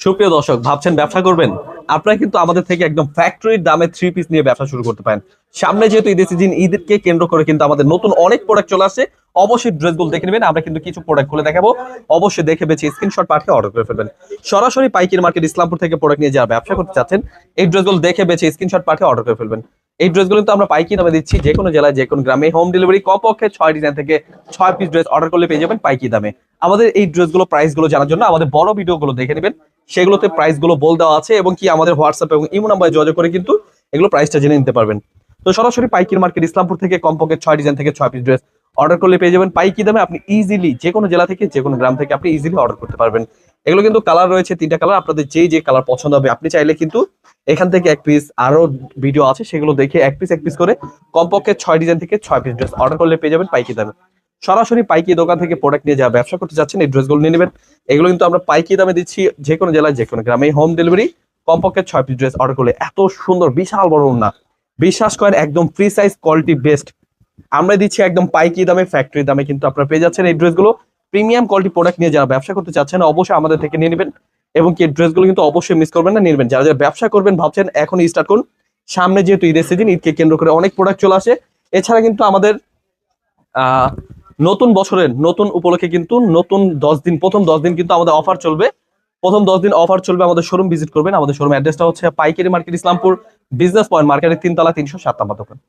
সুপ্রিয় দর্শক, ভাবছেন ব্যবসা করবেন? আপনারা কিন্তু আমাদের থেকে একদম ফ্যাক্টরির দামে থ্রি পিস নিয়ে ব্যবসা শুরু করতে পারেন। সামনে যেহেতু ঈদের সিজন ঈদকে কেন্দ্র করে কিন্তু আমাদের নতুন অনেক প্রোডাক্ট চলে আসছে। অবশ্যই ড্রেসগুলো দেখে নেবেন, আমরা কিন্তু কিছু প্রোডাক্ট খুলে দেখাবো। অবশ্যই দেখে বেছে স্ক্রিনশট পাঠিয়ে অর্ডার করে ফেলবেন। সরাসরি পাইকির মার্কেট ইসলামপুর থেকে প্রোডাক্ট নিয়ে যারা ব্যবসা করতে চাচ্ছেন, এই ড্রেসগুলো দেখে বেছে স্ক্রিনশট পাঠিয়ে অর্ডার করে ফেলবেন। এই ড্রেসগুলো কিন্তু আমরা পাইকি দামে দিচ্ছি, যে কোনো জেলায়, যে কোনো গ্রামে। হোম ডেলিভারি কমপক্ষে ছয় ডিজাইন থেকে ছয় পিস ড্রেস অর্ডার করলে পেয়ে যাবেন পাইকি দামে। আমাদের এই ড্রেসগুলো প্রাইসগুলো জানার জন্য আমাদের বড় ভিডিওগুলো দেখে নেবেন। সেগুলোতে প্রাইসগুলো বল দেওয়া আছে এবং কি আমাদের হোয়াটসঅ্যাপ এবং ইমো নাম্বারে যোগাযোগ করে কিন্তু এগুলো প্রাইসটা জেনে নিতে পারবেন। তো সরাসরি পাইকির মার্কেট ইসলামপুর থেকে কমপক্ষে ছয় ডিজাইন থেকে ছয় পিস ড্রেস অর্ডার করলে পেয়ে যাবেন। পাইকি দামে আপনি ইজিলি যে কোনো জেলা থেকে, যে কোনো গ্রাম থেকে আপনি ইজিলি অর্ডার করতে পারবেন। এগুলো কিন্তু কালার রয়েছে, তিনটা কালার আপনাদের যে যে কালার পছন্দ হবে, আপনি চাইলে কিন্তু এখান থেকে এক পিস আরও ভিডিও আছে, সেগুলো দেখে এক পিস এক পিস করে কমপক্ষে ছয় ডিজাইন থেকে ছয় পিস ড্রেস অর্ডার করলে পেয়ে যাবেন পাইকি দামে। সরাসরি পাইকি দোকান থেকে প্রোডাক্ট নিয়ে যারা ব্যবসা করতে চাচ্ছেন এই ড্রেসগুলো নিয়ে নেবেন। এগুলো কিন্তু আমরা পাইকি দামে দিচ্ছি যে কোনো জেলায় যে কোনো গ্রামে। হোম ডেলিভারি কমপক্ষে ছয় পিস ড্রেস অর্ডার করলে এত সুন্দর, বিশাল বড় না বিশ্বাস করেন, একদম ফ্রি সাইজ কোয়ালিটি বেস্ট আমরা দিচ্ছি একদম পাইকি দামে ফ্যাক্টরি দামে, কিন্তু আপনারা পেয়ে যাচ্ছেন এই ড্রেসগুলো প্রিমিয়াম কোয়ালিটি প্রোডাক্ট নিয়ে যারা ব্যবসা করতে চাচ্ছেন, অবশ্যই আমাদের থেকে নিয়ে নেবেন। এবং কি ড্রেসগুলো কিন্তু অবশ্যই মিস করবেন না নেবেন। যারা যারা ব্যবসা করবেন, ভাবছেন এখনই স্টার্ট করুন। সামনে যেহেতু ঈদের সিজন ঈদকে কেন্দ্র করে অনেক প্রোডাক্ট চলে আসে। এছাড়া কিন্তু আমাদের নতুন বছরের নতুন উপলক্ষে কিন্তু নতুন দশ দিন, প্রথম দশ দিন কিন্তু আমাদের অফার চলবে। প্রথম দশ দিন অফার চলবে, আমাদের শোরুম ভিজিট করবেন। আমাদের শোরুম অ্যাড্রেসটা হচ্ছে পাইকারি মার্কেট ইসলামপুর বিজনেস পয়েন্ট মার্কেটের তিনতলা তিনশো সাত নম্বর দোকান।